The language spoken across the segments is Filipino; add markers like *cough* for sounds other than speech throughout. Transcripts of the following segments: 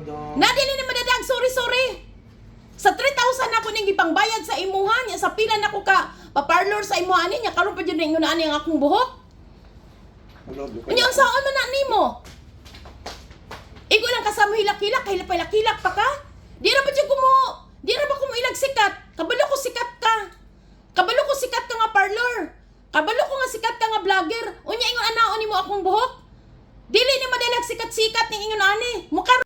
madam. Na dili ni madadag, sorry, sorry. Sa 3,000 ako ning gipangbayad sa imuhan niya sa pila na ko ka pa-parlor sa imuhan niya karon pa jud na ingon ani ang akong buhok. Ko- Unya ang saon man na nimo? Igo lang kasama hilak-hilak, hilak-hilak pa ka? Di ra ba jud ko mo? Di ra ba ko mo ilag sikat? Kabalo ko sikat ka. Kabalo ko sikat ka nga parlor. Kabalo ko nga sikat ka nga vlogger. Unya ingon anaon nimo akong buhok? Dili ni madalag sikat-sikat ning ingon ani. Mukha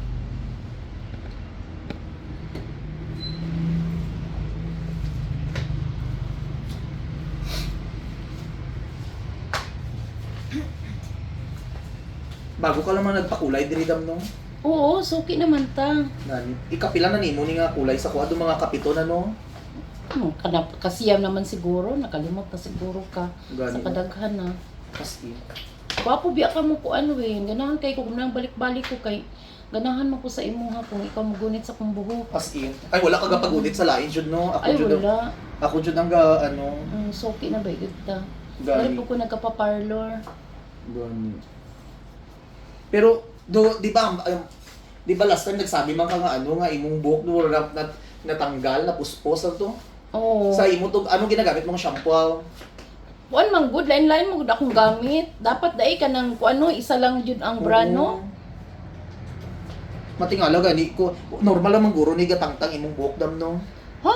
Bago ka naman nagpakulay, diri dam no? Oo, suki naman ta. Nani? Ikapila na nimo ni nga kulay sa kuha do mga kapito na no? Hmm, kanap kasiyam naman siguro, nakalimot na siguro ka Gani sa na. kadaghan na. As in. Wapo biya ka mo ko ano eh, ganahan kay kung nang balik-balik ko kay ganahan mo ko sa imuha kung ikaw magunit sa kong buhok. As in. Ay, wala ka gapagunit sa lain, jud no? Ako Ay jud ang- wala, Ako jud ang ga, ano, ang suki na ba yun ta. Dali gani. po ko nagka-parlor. Gani. Pero, do, di ba, um, di ba last time nagsabi man ka nga ano nga imong buhok do na, na, natanggal, napuspos na to? Oo. Sa imo to, anong ginagamit mong shampoo? Kuan man good line line mo gud akong gamit. Dapat dai ka nang kuano isa lang jud ang brand no. Matingala gani ko. Normal lang guro ni gatangtang imong buhok dam no. Ha?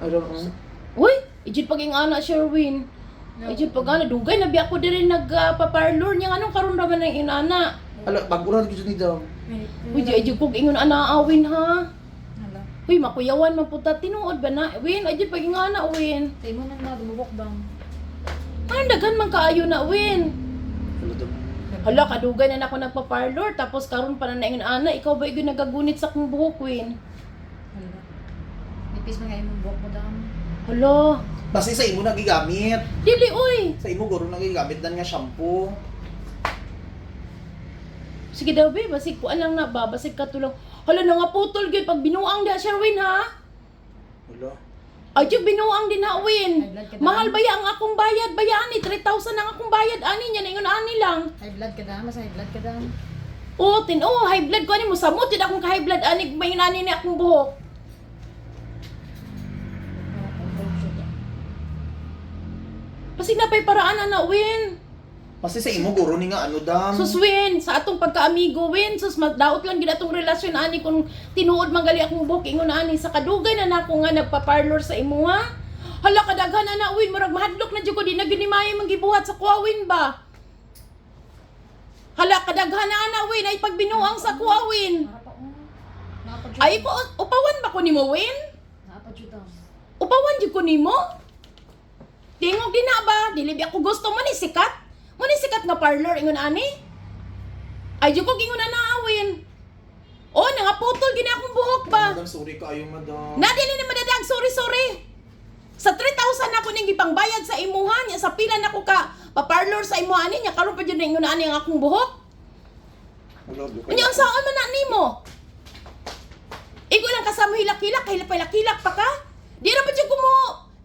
I don't know. Uy, ijud paging ana Sherwin. Ijud pag ana dugay na biya ko diri nagpa-parlor nya anong karon ra man ang inana. Ala, bagulan ko jud ni dam. Uy, di ijud kog ingon ana awin ha. Hala. Uy, makuyawan man puta tinuod ba na? Win, ijud paging ana win. Tay mo nang mga dumubok bang. Ano daghan man kaayo na win. Ala. Hala, kadugay na na ako nagpa-parlor, tapos karon pa na naingon ana, ikaw ba igo nagagunit sa kong buhok, Win? Hala. Nipis man nga imong buhok mo dam. Hala, Basta sa imo nagigamit. dili uy. Sa imo guro nagigamit dan nga shampoo. Sige daw, be, basig ko lang na ba, basig katulong. Hala na nga putol gyud pag binuang di siya, Win, ha? Wala. Ay, yung binuang din ha, Win. High ka Mahal ba ang akong bayad? Bayani, 3,000 ang akong bayad. Ani niya, naingon ani lang. High blood ka dam, mas high blood ka dam. Oo, tin, oh, high blood ko ani mo. Samot, din akong ka-high blood. Ani, may ani ni akong buhok. Oh, control siya. Basig na pa'y paraan, ana, Win. Kasi sa imo guro ni nga ano dam. Sus Win, sa atong pagkaamigo Win, sus magdaot lang gid atong relasyon ani kung tinuod man gali akong buhok ingon ani sa kadugay na nako nga nagpa-parlor sa imo ha. Hala kadaghan na na Win, murag mahadlok na jud ko di na gyud ni Mayo mangibuhat sa kuwawin ba. Hala kadaghan na ana Win ay pagbinuang sa oh. Jud. Ay ko upawan ba ko nimo Win? Upawan jud ko nimo. Tingog din na ba? Dili ako gusto mo ni sikat. Mo ni sikat nga parlor ingon ani. Ay jud ko gingon na naawin. Oh, nangaputol gini akong buhok ba? Madam, sorry kayo, madam. Na dili ni madadag, sorry sorry. Sa 3,000 ako ning gipangbayad sa imuhan niya sa pila na ko ka pa-parlor sa imuhan niya karon pa jud ingon ani ang akong buhok. Unya ang saon man na nimo? Igo lang kasama hilak-hilak, hilak-hilak pa ka? Di ra ba jud ko mo?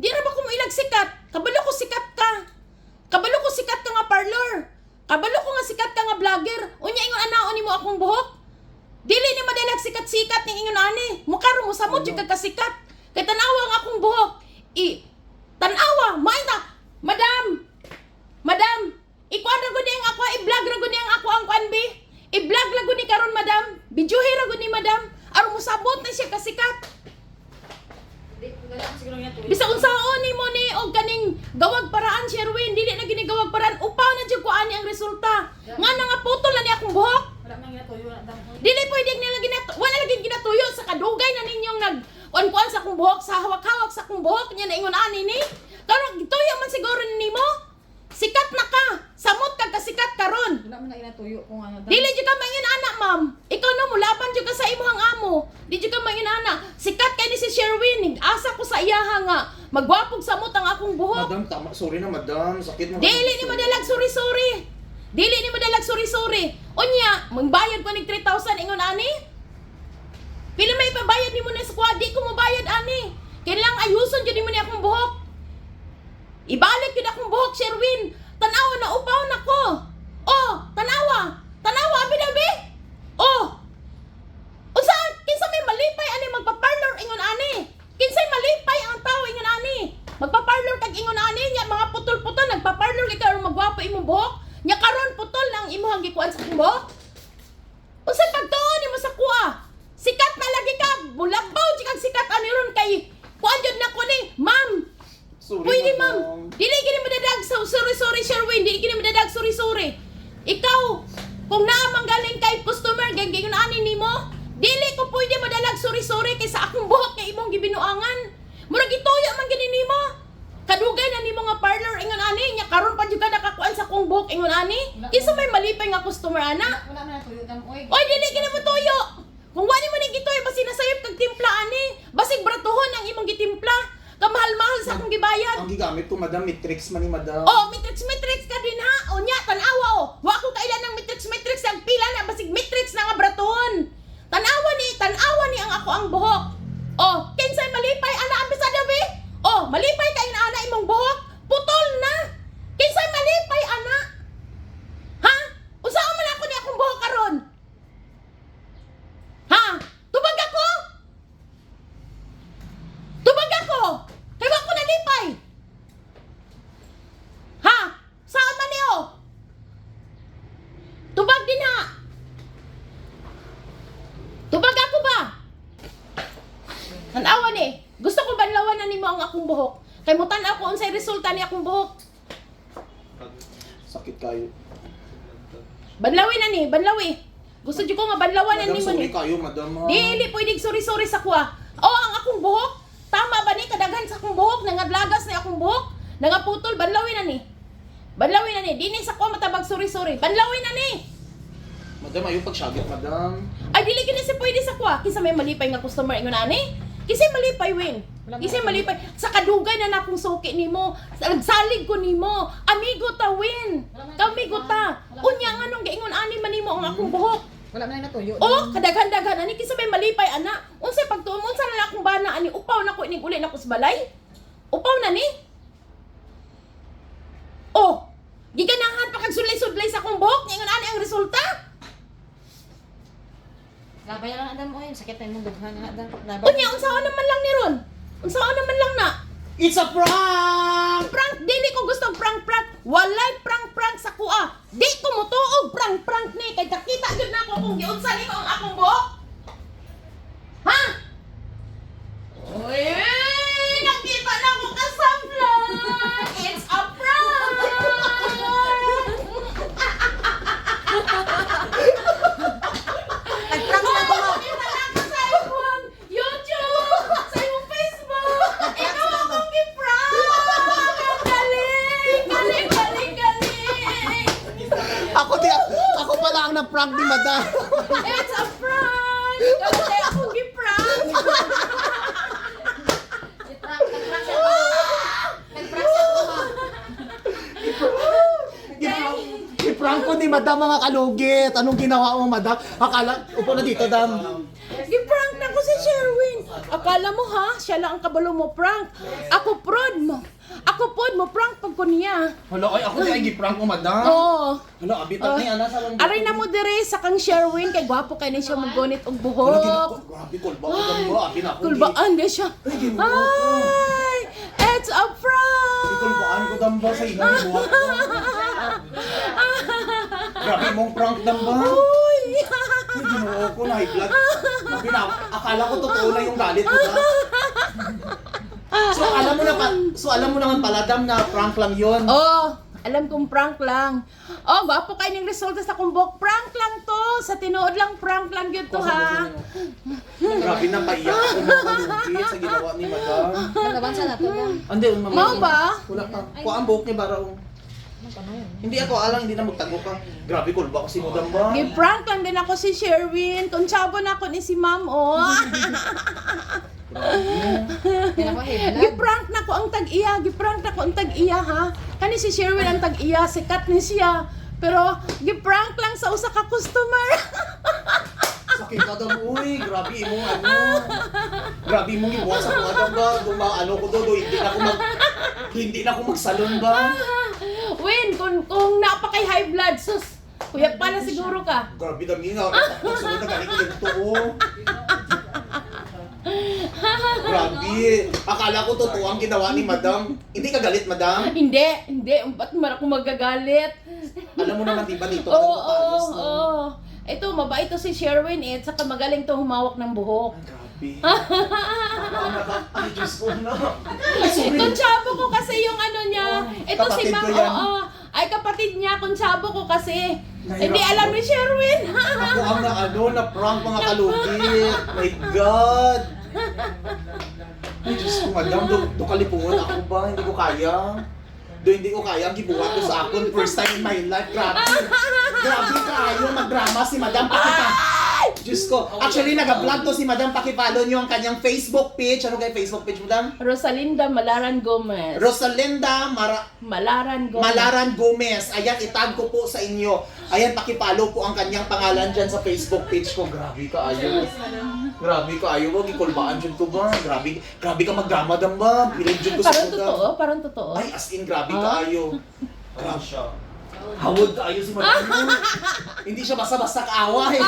Di ra ba ko mo ilag sikat? Kabalo ko sikat ka. Kabalo ko sikat ka nga parlor. Kabalo ko nga sikat ka nga vlogger. Unya ingon anaon nimo akong buhok? Dili ni madalag sikat-sikat ning ingon ani. Mukha ro mo samot jud ka kasikat. Kay tanawa ang akong buhok. I tanawa, maita. Madam. Madam, ikuan ra gud ang ako, i-vlog ra gud ang ako ang kanbi. I-vlog ra gud ni karon madam. Bidyuhe ra gud ni madam. Aron mo sabot na siya kasikat. Di wala ko siguro niya tuyo. Bisa unsaon ni mo ni og kaning gawag paraan Sherwin, dili na gini gawag paraan. Upaw na jud ko ani ang resulta. Nga na nga putol na ni akong buhok. Dili pwede nila ginat wala lagi ginatuyo sa kadugay na ninyong nag kuan sa akong buhok sa hawak-hawak sa akong buhok niya na ingon ani ni. Karon tuyo man siguro ni nimo. Sikat na ka. Samot ka kasikat karon. Wala man na ina tuyo kung ano dam. Dili jud ka mangin ana, ma'am. Ikaw na mo laban jud ka sa imong amo. Di jud ka mangin ana. Sikat kay ni si Sherwin. Asa ko sa iyaha nga magwapog samot ang akong buhok. Madam, tama. Sorry na, madam. Sakit mo. Dili ni madalag suri-suri. Dili ni madalag suri-suri. Unya, mangbayad ko nig 3,000 ingon ani? Pila may pabayad nimo na squad, di ko mabayad ani. Kailang ayuson jud nimo ni akong buhok. Ibalik jud akong buhok, Sherwin. Tanawa na upaw na ko. og sorry-sorry, Sherwin. Di kini madadag sorry-sorry. Ikaw, kung naamang galing kay customer, gagayong ani ni mo, dili ko pwede madalag sorry-sorry kaysa akong buhat nga imong gibinuangan. Murag ituyo man gini ni mo. Kadugay na nimo nga parlor ingon ani nya karon pa jud nakakuan sa kong buhok ingon ani. Isa may malipay nga customer ana. Wala man tuyo tamoy. Oy dili gina mo tuyo. Kung wani man ni gitoy basi nasayop kag timpla ani, basig bratuhon ang imong gitimpla. Kamahal-mahal sa akong gibayad. Ang gigamit ko, madam, matrix man ni madam. Oh, matrix matrix ka din ha. O nya tanawa o. Wa ko kailan ng matrix matrix ang pila na basig matrix na nga bratuhon. Tanawa ni, tanawa ni ang ako ang buhok. Oh, kinsay malipay ana ang bisada be? Oh, malipay kay na ana imong buhok. Putol na. Kinsay malipay ana? Ha? Usa man ako ni akong buhok karon? Ha? Tubag ako? Tubag ako? Kaya wa ko nalipay. Ha? Saan man niyo? Tubag din ha. Tubag ako ba? Tanawa ni. Gusto ko banlawan na nimo ang akong buhok. Kay mo tan ako ni akong buhok. Sakit kayo. Banlawin na ni, banlawi. Gusto jud ko nga banlawan na nimo sorry ni. kayo, madam. ha? Dili pwedeng sorry-sorry sa kuha. Oh, ang akong buhok. Tama ba ni kadaghan sa akong buhok nangadlagas ni akong buhok? Nangaputol banlawin na ni. Banlawin na ni. Dini sa kuha matabag sorry-sorry. Banlawin na ni. Madam, ayaw pagsagit, madam. Ay dili gini si pwede sa kuha. Kinsa may malipay nga customer ingon ani? Kisay malipay win. Wala Kisay man. malipay sa kadugay na nakong suki nimo. Sa nagsalig ko nimo. Amigo ta win. Kamigo ta. Unya nga nung gaingon ani man nimo ang akong buhok. Wala man na tuyo. Oh, kadaghan-daghan ani kinsa may malipay ana. Unsay pagtuon unsa na akong bana ani upaw na ko inig uli na ko sa balay? Upaw na ni? Oh, giganahan pa kag sulay-sulay sa akong buhok, ingon ani ang resulta? Labay lang adam oy, sakit na imong dughan ha adam. Unya unsaon naman lang ni ron? Unsaon naman lang na? It's a prank! Prank dili ko gusto prank prank. Walay prank prank sa kuha. Di ko motuog prank prank ni kay nakita jud na ako kung giunsa nimo ang akong buhok. Ha? Uy, madam. It's a prank! Kasi gi-prank! Ako. ha. I-prank ko ni madam mga kalugit. Anong ginawa mo, madam? Akala, upo na dito, dam. Gi-prank na ko si Sherwin. Akala mo ha, siya lang ang kabalo mo prank. Ako prod mo. Ako prod mo prank pag ko niya. Hala, ay, ako ay gi-prank mo, madam. Oo. Hala, abitat ni Ana sa lang. Aray na mo dire sa kang Sherwin kay gwapo kay ni siya magunit og Hala, buhok. Grabe, kulba ko dam mo. Abi na ako. Kulbaan di siya. Ay! It's a prank! Kulbaan ko dam ba sa inang buhat ko? Grabe mong prank dam ba? Uy! Ay, ginoo ko na blood. Grabe na, akala ko totoo na yung galit ko ba? So alam mo na pa, so alam mo naman pala dam na prank lang 'yon. Oh, alam kong prank lang. Oh, gwapo kay ning resulta sa kumbok. Prank lang to. Sa tinuod lang prank lang yun to ha. Grabe na paiyak ako mga kalugit sa ginawa ni madam. Nalaban sa nato dam. Ande, un mamaya. Mao ba? Wala pa. Ko ang buhok ni Baraw. Hindi ako alang, hindi na magtago ka. Grabe kulba ko si madam ba? Gi-prank lang din ako si Sherwin. Konsyabo na ako ni si ma'am, oh. *laughs* Gi-prank na ko ang tag-iya. Gi-prank na ko ang tag-iya, ha. Kani si Sherwin ang tag-iya. Sikat ni siya. Pero, gi-prank lang sa usa ka customer. *laughs* Sakit ka daw, uy. Grabe mo ano. Grabe mo ibuhat sa mga dam ba? Duma, ano ko do, do, hindi na ako mag... Hindi na ako magsalon ba? Win, kung, kung napakay high blood, sus. Kuya pala siguro ka. Grabe dami nga. Pagsunod na galing ko dito, oh. Grabe. Akala ko totoo ang ginawa ni madam. Hindi ka galit, madam? Hindi, hindi. Ba't man ako magagalit? Alam mo naman, di ba, dito Oo, ako oo, paayos, no? oo. Ito, mabait to si Sherwin eh. Saka magaling to humawak ng buhok. Grabe. *laughs* Ay, Diyos ko na. Sorry. Konsyabo ko kasi yung ano niya. Ito si Ma'am, ko yan. oo. Ay, kapatid niya, kunsabo ko kasi. Hindi alam ni Sherwin. *laughs* Ako ang na ano, na prank mga kalugit. *laughs* My God! Ay, Diyos ko, madam, do, do kalipungan ako ba? Hindi ko kaya. Do hindi ko kaya ang gibuhat ko sa akon. First time in my life. Grabe. Grabe kayo magdrama si madam. Pakita. Diyos ko. Actually, nag-vlog to si madam. Pakipalo niyo ang kanyang Facebook page. Ano kay Facebook page, madam? Rosalinda Malaran Gomez. Rosalinda Mara Malaran Gomez. Malaran Gomez. Ayan, itag ko po sa inyo. Ayan, pakipalo po ang kanyang pangalan dyan sa Facebook page ko. Grabe ka, ayo. Grabe ka, ayo. Huwag ikulbaan dyan ko ba? Grabe, grabe ka magdrama dam ba? Bilib dyan ko sa Parang totoo, parang totoo. Ay, as in, grabe ka, Ah? ayo. *laughs* Grabe siya. Hawag ka, ayo si Madam. *laughs* Hindi siya basta-basta kaaway. *laughs*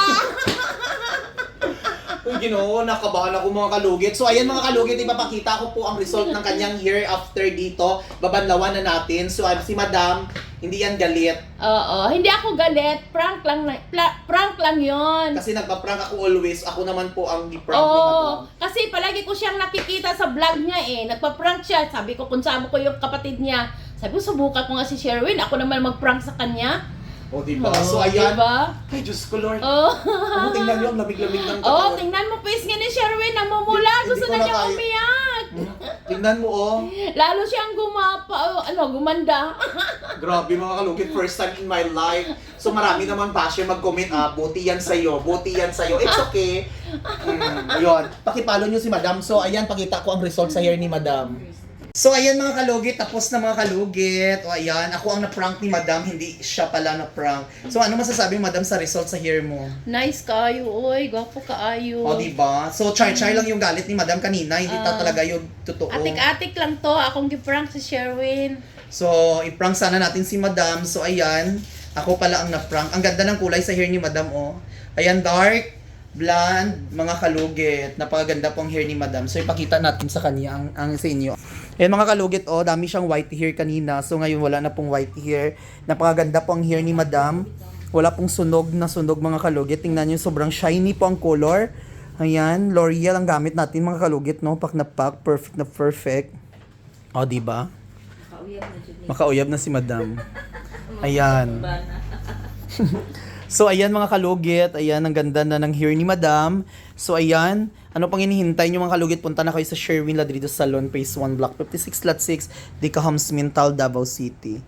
Uy, ginoo, nakabahan ako mga kalugit. So, ayan mga kalugit, ipapakita ko po ang result ng kanyang hair after dito. Babanlawan na natin. So, ah, si Madam, hindi yan galit. Oo, hindi ako galit. Prank lang, na- pla- prank lang yon. Kasi nagpa-prank ako always. Ako naman po ang di-prank ni Oo, kasi palagi ko siyang nakikita sa vlog niya eh. Nagpa-prank siya. Sabi ko kung saan ko yung kapatid niya. Sabi ko, subukan ko nga si Sherwin. Ako naman mag-prank sa kanya. O, diba? Oo, so, ayan. Diba? Ay, Diyos ko, Lord. Oo. Ano, tingnan niyo, ang lamig-lamig ng Oo, katawan. tingnan mo face nga ni Sherwin. Namumula. Hindi Gusto ko na na niya kaya. umiyak. Hmm? Tingnan mo, oh. Lalo siyang gumapa, oh, ano, gumanda. *laughs* Grabe mga kalugit, first time in my life. So marami naman basher mag-comment, ah, buti yan sa'yo, buti yan sa'yo. It's okay. Mm, ayun, pakipalo nyo si Madam. So ayan, pakita ko ang result sa hair ni Madam. So ayan mga kalugit, tapos na mga kalugit. O ayan, ako ang na-prank ni Madam, hindi siya pala na-prank. So ano masasabi Madam sa result sa hair mo? nice kayo, oy. Gwapo kaayo. O diba? So char-char lang yung galit ni Madam kanina, hindi ta Ah. talaga yung totoo. Atik-atik lang to. Akong giprank si Sherwin. So, i-prank sana natin si Madam. So, ayan. Ako pala ang na-prank. Ang ganda ng kulay sa hair ni Madam, oh. Ayan, dark, blonde, mga kalugit. Napakaganda pong hair ni Madam. So, ipakita natin sa kanya ang, ang sa inyo. Ayan, mga kalugit, oh. Dami siyang white hair kanina. So, ngayon wala na pong white hair. Napakaganda po ang hair ni Madam. Wala pong sunog na sunog mga kalugit. Tingnan niyo, sobrang shiny po ang color. Ayan, L'Oreal ang gamit natin mga kalugit, no? Pak na pak, perfect na perfect. O, di ba? Makauyab na si Madam. Ayan. *laughs* so, ayan mga kalugit. Ayan, ang ganda na ng hair ni Madam. So, ayan. Ano pang hinihintay nyo mga kalugit? Punta na kayo sa Sherwin Ladrido Salon, Phase 1, Block 56, Lot 6, Dicahams, Mintal, Davao City.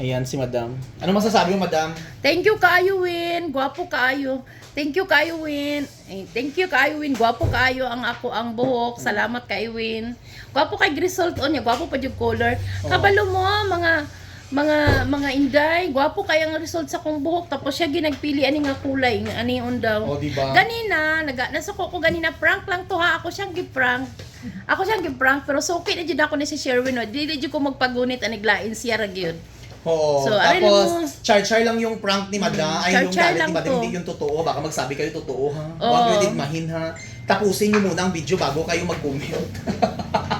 Ayan si Madam. Ano masasabi mo, Madam? Thank you kaayo, Win. Gwapo kaayo. Thank you kaayo, Win. Eh, thank you kaayo, Win. Gwapo kaayo ang ako ang buhok. Salamat kay Win. Gwapo kay result on niya. Gwapo pa yung color. Kabalo mo, mga mga mga inday, gwapo kay ang result sa kong buhok tapos siya ginagpili ani nga kulay nga ani on daw. O, di ba? Ganina, naga nasa ko ganina prank lang to ha. Ako siyang gi-prank. Ako siyang gi-prank pero so okay na jud ako ni si Sherwin. No. Dili jud ko magpagunit ani glain siya ra gyud. Oo. So, Tapos, char-char lang yung prank ni Madam. Ay, yung galit ni Madam, hindi yung totoo. Baka magsabi kayo totoo, ha? Oo. Huwag nyo digmahin, ha? Tapusin nyo muna ang video bago kayo mag-comment. *laughs*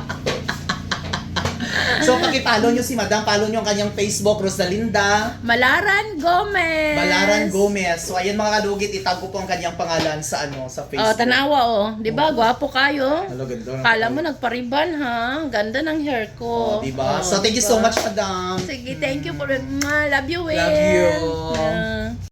*laughs* so, pakipalo nyo si Madam. Follow nyo ang kanyang Facebook, Rosalinda. Malaran Gomez. Malaran Gomez. So, ayan mga kalugit, itag ko po ang kanyang pangalan sa ano sa Oh, Facebook. tanawa oh. 'Di ba? Gwapo kayo. Hello, ganda. Kala mo nagpariban ha. Ang Ganda ng hair Oh, ko. diba? Oh, so, thank you diba? so much, Madam. Sige, thank you for Love you, Win. Love you. Yeah.